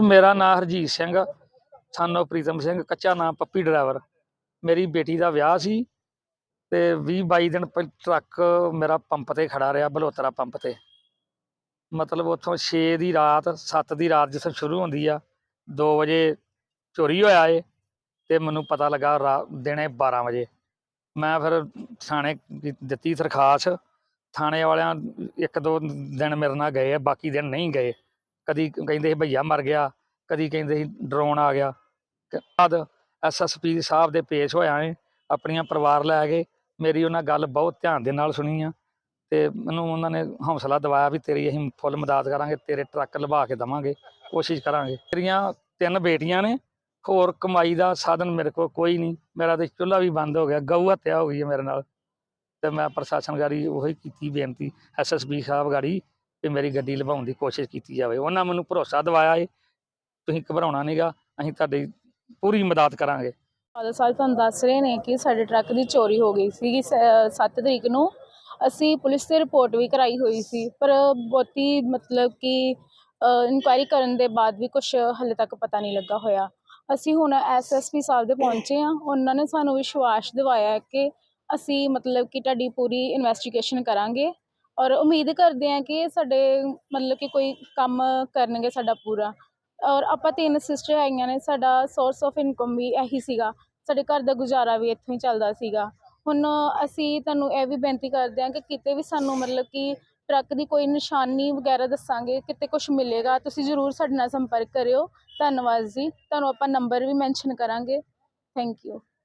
ਮੇਰਾ ਨਾਮ ਹਰਜੀਤ ਸਿੰਘ ਸਾਨੋ ਪ੍ਰੀਤਮ ਸਿੰਘ, ਕੱਚਾ ਨਾਮ ਪੱਪੀ ਡਰਾਈਵਰ ਮੇਰੀ ਬੇਟੀ ਦਾ ਵਿਆਹ ਸੀ ਤੇ 20 22 ਦਿਨ ਪਹਿ, ਟਰੱਕ ਮੇਰਾ ਪੰਪ ਤੇ ਖੜਾ ਰਿਹਾ, ਬਲੋਤਰਾ ਪੰਪ ਤੇ। ਮਤਲਬ ਉੱਥੋਂ 6 ਦੀ ਰਾਤ 7 ਦੀ ਰਾਤ ਜਿਸ ਸ਼ੁਰੂ ਹੁੰਦੀ ਆ 2 ਵਜੇ ਚੋਰੀ ਹੋਇਆ ਏ ਤੇ ਮੈਨੂੰ ਪਤਾ ਲੱਗਾ ਰਾ- ਦਿਨੇ 12 ਵਜੇ। ਮੈਂ ਫਿਰ ਥਾਣੇ ਦਿੱਤੀ ਦਰਖਾਸਤ। ਥਾਣੇ ਵਾਲਿਆਂ ਇੱਕ ਦੋ ਦਿਨ ਮੇਰੇ ਨਾਲ ਗਏ ਆ, ਬਾਕੀ ਦਿਨ ਨਹੀਂ ਗਏ। ਕਦੀ ਕਹਿੰਦੇ ਸੀ ਭਈਆ ਮਰ ਗਿਆ, ਕਦੀ ਕਹਿੰਦੇ ਸੀ ਡਰੋਨ ਆ ਗਿਆ। ਤੇ ਬਾਅਦ ਐਸਐਸਪੀ ਸਾਹਿਬ ਦੇ ਪੇਸ਼ ਹੋਇਆ ਏ ਆਪਣੀਆਂ ਪਰਿਵਾਰ ਲੈ ਕੇ ਮੇਰੀ ਉਹਨਾਂ ਗੱਲ ਬਹੁਤ ਧਿਆਨ ਦੇ ਨਾਲ ਸੁਣੀ ਆ। ਤੇ ਮੈਨੂੰ ਉਹਨਾਂ ਨੇ ਹੌਸਲਾ ਦਿਵਾਇਆ ਵੀ ਤੇਰੀ ਅਸੀਂ ਫੁੱਲ ਮਦਦ ਕਰਾਂਗੇ, ਤੇਰੇ ਟਰੱਕ ਲਵਾ ਕੇ ਦਵਾਂਗੇ, ਕੋਸ਼ਿਸ਼ ਕਰਾਂਗੇ। ਮੇਰੀਆਂ ਤਿੰਨ ਬੇਟੀਆਂ ਨੇ, ਹੋਰ ਕਮਾਈ ਦਾ ਸਾਧਨ ਮੇਰੇ ਕੋਲ ਕੋਈ ਨਹੀਂ, ਮੇਰਾ ਤੇ ਚੁੱਲ੍ਹਾ ਵੀ ਬੰਦ ਹੋ ਗਿਆ, ਗਊ ਹੱਤਿਆ ਹੋ ਗਈ ਹੈ ਮੇਰੇ ਨਾਲ। ਤੇ ਮੈਂ ਪ੍ਰਸ਼ਾਸਨ ਗਾੜੀ ਉਹੀ ਕੀਤੀ ਬੇਨਤੀ ਐਸਐਸਪੀ ਸਾਹਿਬ ਗਾੜੀ ਵੀ ਮੇਰੀ ਗੱਡੀ ਲਵਾਉਣ ਦੀ ਕੋਸ਼ਿਸ਼ ਕੀਤੀ ਜਾਵੇ। ਉਹਨਾਂ ਮੈਨੂੰ ਭਰੋਸਾ ਦਿਵਾਇਆ ਏ, ਤੁਸੀਂ ਘਬਰਾਉਣਾ ਨਹੀਂਗਾ ਅਸੀਂ ਤੁਹਾਡੀ ਪੂਰੀ ਮਦਦ ਕਰਾਂਗੇ। ਫਾਦਰ ਸਾਹਿਬ ਤੁਹਾਨੂੰ ਦੱਸ ਰਹੇ ਨੇ ਕਿ ਸਾਡੇ ਟਰੱਕ ਦੀ ਚੋਰੀ ਹੋ ਗਈ ਸੀਗੀ 7 ਤਰੀਕ ਨੂੰ। ਅਸੀਂ ਪੁਲਿਸ ਤੇ ਰਿਪੋਰਟ ਵੀ ਕਰਾਈ ਹੋਈ ਸੀ, ਪਰ ਬਹੁਤੀ ਮਤਲਬ ਕਿ ਇਨਕੁਆਇਰੀ ਕਰਨ ਦੇ ਬਾਅਦ ਵੀ ਕੁਝ ਹਲੇ ਤੱਕ ਪਤਾ ਨਹੀਂ ਲੱਗਾ ਹੋਇਆ। ਅਸੀਂ ਹੁਣ ਐਸਐਸਪੀ ਸਾਹਿਬ ਦੇ ਪਹੁੰਚੇ ਆ ਉਹਨਾਂ ਨੇ ਸਾਨੂੰ ਵਿਸ਼ਵਾਸ ਦਿਵਾਇਆ ਕਿ ਅਸੀਂ ਮਤਲਬ ਕਿ ਤੁਹਾਡੀ ਪੂਰੀ ਇਨਵੈਸਟੀਗੇਸ਼ਨ ਕਰਾਂਗੇ। ਔਰ ਉਮੀਦ ਕਰਦੇ ਹਾਂ ਕਿ ਸਾਡੇ ਮਤਲਬ ਕਿ ਕੋਈ ਕੰਮ ਕਰਨਗੇ ਸਾਡਾ ਪੂਰਾ। ਔਰ ਆਪਾਂ ਤਿੰਨ ਸਿਸਟਰ ਹੈਗੀਆਂ ਨੇ, ਸਾਡਾ ਸੋਰਸ ਆਫ ਇਨਕਮ ਵੀ ਇਹੀ ਸੀਗਾ। ਸਾਡੇ ਘਰ ਦਾ ਗੁਜ਼ਾਰਾ ਵੀ ਇੱਥੋਂ ਹੀ ਚੱਲਦਾ ਸੀਗਾ। ਹੁਣ ਅਸੀਂ ਤੁਹਾਨੂੰ ਇਹ ਵੀ ਬੇਨਤੀ ਕਰਦੇ ਹਾਂ ਕਿ ਕਿਤੇ ਵੀ ਸਾਨੂੰ ਮਤਲਬ ਕਿ ਟਰੱਕ ਦੀ ਕੋਈ ਨਿਸ਼ਾਨੀ ਵਗੈਰਾ ਦੱਸਾਂਗੇ, ਕਿਤੇ ਕੁਝ ਮਿਲੇਗਾ, ਤੁਸੀਂ ਜ਼ਰੂਰ ਸਾਡੇ ਨਾਲ ਸੰਪਰਕ ਕਰਿਓ। ਧੰਨਵਾਦ ਜੀ। ਤੁਹਾਨੂੰ ਆਪਾਂ ਨੰਬਰ ਵੀ ਮੈਂਸ਼ਨ ਕਰਾਂਗੇ। Thank you